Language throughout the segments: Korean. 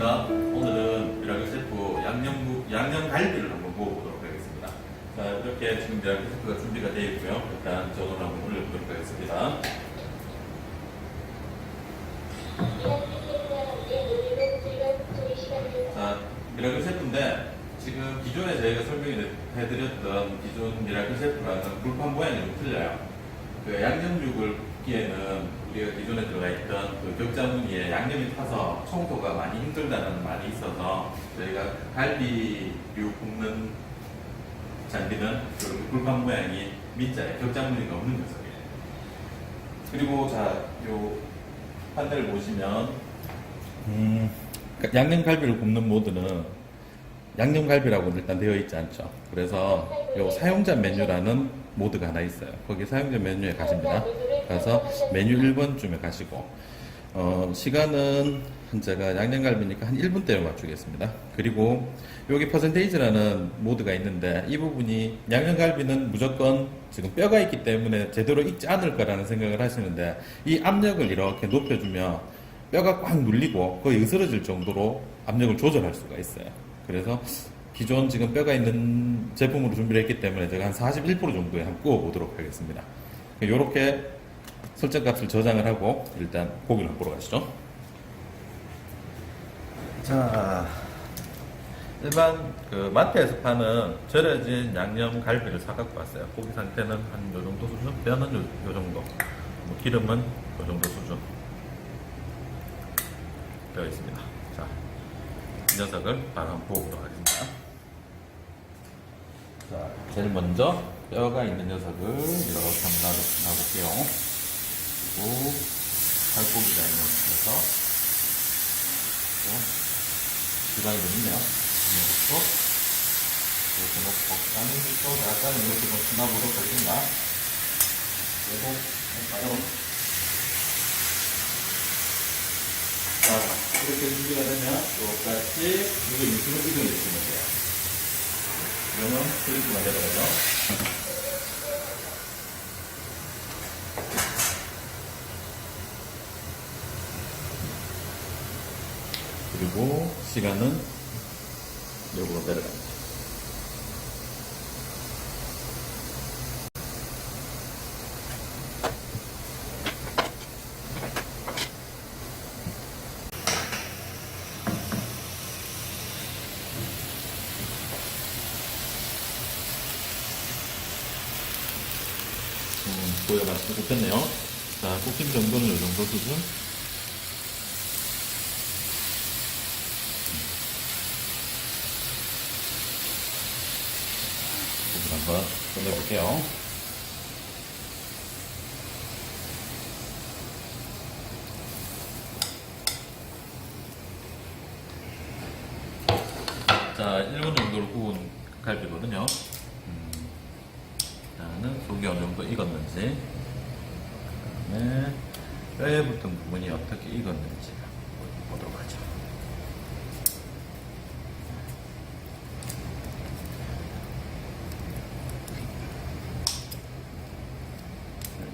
반갑습니다. 오늘은 미라클 셰프 양념 양념갈비를 한번 먹어보도록 하겠습니다. 자 이렇게 지금 미라클 셰프가 준비가 되어 있고요. 일단 저걸 한번 올려보도록 하겠습니다. 자 미라클 셰프인데 지금 기존에 저희가 설명해드렸던 기존 미라클 셰프랑은 불판 모양이 좀 틀려요. 그 양념육을 붓기에는 우리가 기존에 들어가 있던 그 격자무늬에 양념이 타서 청소가 많이 힘들다는 말이 있어서 저희가 갈비류 굽는 장비는 그 불판 모양이 밑자에 격자무늬가 없는 녀석이에요. 그리고 자, 요 판넬 보시면 음, 그러니까 양념갈비를 굽는 모드는 양념갈비라고 일단 되어 있지 않죠. 그래서 요 사용자 메뉴라는 모드가 하나 있어요. 거기 사용자 메뉴에 가십니다. 가서 메뉴 1번쯤에 가시고 어, 시간은 제가 양념갈비니까 한 1분대로 맞추겠습니다. 그리고 여기 퍼센테이지라는 모드가 있는데 이 부분이 양념갈비는 무조건 지금 뼈가 있기 때문에 제대로 익지 않을 거라는 생각을 하시는데 이 압력을 이렇게 높여주면 뼈가 꽉 눌리고 거의 으스러질 정도로 압력을 조절할 수가 있어요. 그래서 기존 지금 뼈가 있는 제품으로 준비를 했기 때문에 제가 한 41% 정도에 한번 구워보도록 하겠습니다. 이렇게 설정값을 저장을 하고 일단 고기를 한번 보러 가시죠. 자, 일반 그 마트에서 파는 절여진 양념 갈비를 사갖고 왔어요. 고기 상태는 한 요 정도 수준, 뼈는 요, 요 정도, 뭐 기름은 요 정도 수준 되어 있습니다. 자, 이 녀석을 바로 한번 보도록 하겠습니다. 자, 제일 먼저 뼈가 있는 녀석을 이렇게 한번 놔, 놔볼게요. 그리고 살코기가 있는 지방이 좀 있네요. 이것도 이렇게 놓고 다른 또 약간은 이렇게 좀 놔보도록 하겠습니다. 그리고 바로 자, 이렇게 준비가 되면 똑같이 이거 유튜브 이동해 주시면 돼요. 그러면 클릭만 되더라고 그리고 시간은 역으로 내려갑니다. 음, 맛있게 굽혔네요. 자, 굽힌 정도는 이 정도 수준. 고기를 한번 꺼내볼게요. 자, 1분 정도로 구운 갈비거든요. 음, 일단은 속이 어느 정도 익었는지, 그 다음에 뼈에 붙은 부분이 어떻게 익었는지 보도록 하죠.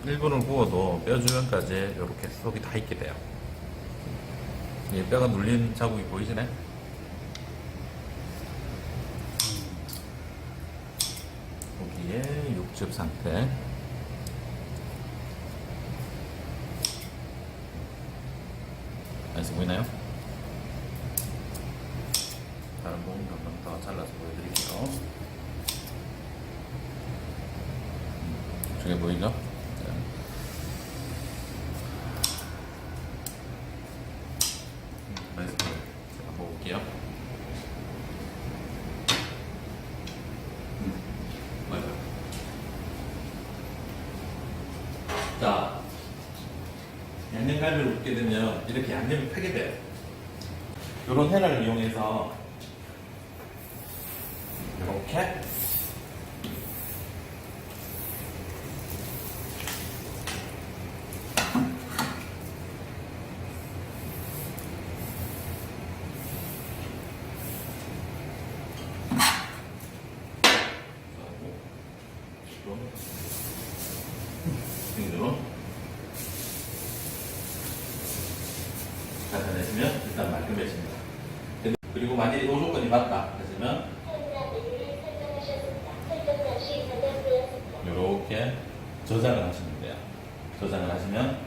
1분을 구워도 뼈 주변까지 이렇게 속이 다 익게 돼요. 이 뼈가 눌린 자국이 보이시네? 고기의 육즙 상태. 맛있어 보이나요? 다른 부분 한번 더 잘라서 보여드릴게요. 음, 중에 보이죠? 자. 음, 맛있어 보여요. 제가 먹어볼게요. 음, 맞아요. 자, 양념갈비를 굽게 되면 이렇게 양념이 펴게 돼요. 이런 헤라를 이용해서 이렇게 등으로 갖다 내시면 일단 말끔해집니다. 그리고 만약에 이 조건이 맞다 하시면. 이렇게 저장을 하시면 돼요. 저장을 하시면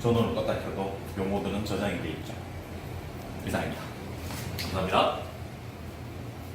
전원을 껐다 켜도 요 모드는 저장이 되어 있죠. 이상입니다. 감사합니다.